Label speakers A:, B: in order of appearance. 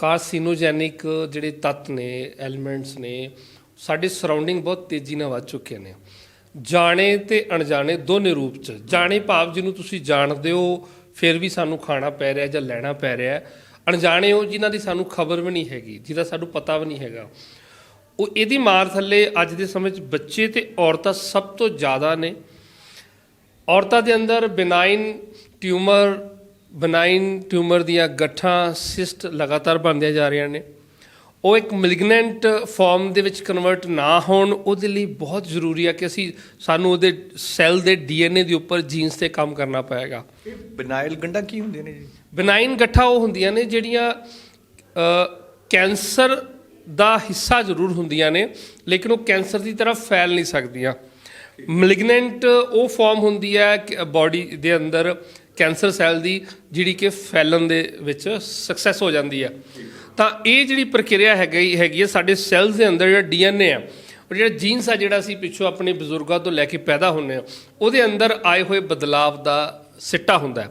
A: ਕਾਰਸੀਨੋਜੈਨਿਕ ਜਿਹੜੇ ਤੱਤ ਨੇ, ਐਲੀਮੈਂਟਸ ਨੇ, ਸਾਡੇ ਸਰਾਊਂਡਿੰਗ ਬਹੁਤ ਤੇਜ਼ੀ ਨਾਲ ਵੱਧ ਚੁੱਕੇ ਨੇ। ਜਾਣੇ ਤੇ ਅਣਜਾਣੇ ਦੋਨੇ ਰੂਪ ਚ। ਜਾਣੇ ਭਾਵ ਜਿਹਨੂੰ ਤੁਸੀਂ ਜਾਣਦੇ ਹੋ, ਫਿਰ ਵੀ ਸਾਨੂੰ ਖਾਣਾ ਪੈ ਰਿਹਾ ਜਾਂ ਲੈਣਾ ਪੈ ਰਿਹਾ। ਅਣਜਾਣੇ ਹੋ ਜਿਨ੍ਹਾਂ ਦੀ ਸਾਨੂੰ ਖਬਰ ਵੀ ਨਹੀਂ ਹੈਗੀ, ਜਿਹਦਾ ਸਾਨੂੰ ਪਤਾ ਵੀ ਨਹੀਂ ਹੈਗਾ। ਉਹ ਇਹਦੀ ਮਾਰ ਥੱਲੇ ਅੱਜ ਦੇ ਸਮੇਂ 'ਚ ਬੱਚੇ ਤੇ ਔਰਤਾਂ ਸਭ ਤੋਂ ਜ਼ਿਆਦਾ ਨੇ। ਔਰਤਾਂ ਦੇ ਅੰਦਰ ਬਿਨਾਈਨ ਟਿਊਮਰ ਬਿਨਾਈਨ ਟਿਊਮਰ ਦੀਆਂ ਗੱਠਾਂ ਸਿਸਟ ਲਗਾਤਾਰ ਬਣਦੀਆਂ ਜਾ ਰਹੀਆਂ ਨੇ। ਉਹ ਇੱਕ ਮੈਲਿਗਨੈਂਟ ਫਾਰਮ ਦੇ ਵਿੱਚ ਕਨਵਰਟ ਨਾ ਹੋਣ ਉਹਦੇ ਲਈ ਬਹੁਤ ਜ਼ਰੂਰੀ ਹੈ ਕਿ ਅਸੀਂ ਸਾਨੂੰ ਉਹਦੇ ਸੈੱਲ ਦੇ ਡੀਐਨਏ ਦੇ ਉੱਪਰ ਜੀਨਸ ਤੇ ਕੰਮ ਕਰਨਾ ਪਏਗਾ।
B: ਇਹ ਬਿਨਾਇਲ ਗੰਢਾਂ ਕੀ ਹੁੰਦੀਆਂ ਨੇ ਜੀ?
A: ਬਿਨਾਈਨ ਗੱਠਾਂ ਉਹ ਹੁੰਦੀਆਂ ਨੇ ਜਿਹੜੀਆਂ ਕੈਂਸਰ ਦਾ ਹਿੱਸਾ ਜ਼ਰੂਰ ਹੁੰਦੀਆਂ ਨੇ ਲੇਕਿਨ ਉਹ ਕੈਂਸਰ ਦੀ ਤਰ੍ਹਾਂ ਫੈਲ ਨਹੀਂ ਸਕਦੀਆਂ। ਮੈਲਿਗਨੈਂਟ ਉਹ ਫਾਰਮ ਹੁੰਦੀ ਹੈ ਬਾਡੀ ਦੇ ਅੰਦਰ ਕੈਂਸਰ ਸੈੱਲ ਦੀ ਜਿਹੜੀ ਕਿ ਫੈਲਣ ਦੇ ਵਿੱਚ ਸਕਸੈਸ ਹੋ ਜਾਂਦੀ ਆ। ਤਾਂ ਇਹ ਜਿਹੜੀ ਪ੍ਰਕਿਰਿਆ ਹੈਗੀ ਹੈਗੀ ਹੈ ਸਾਡੇ ਸੈੱਲਸ ਦੇ ਅੰਦਰ ਜਿਹੜਾ ਡੀਐਨਏ ਆ ਔਰ ਜਿਹੜਾ ਜੀਨਸ ਆ ਜਿਹੜਾ ਅਸੀਂ ਪਿੱਛੋਂ ਆਪਣੇ ਬਜ਼ੁਰਗਾਂ ਤੋਂ ਲੈ ਕੇ ਪੈਦਾ ਹੁੰਨੇ ਆ, ਉਹਦੇ ਅੰਦਰ ਆਏ ਹੋਏ ਬਦਲਾਵ ਦਾ ਸਿੱਟਾ ਹੁੰਦਾ ਹੈ।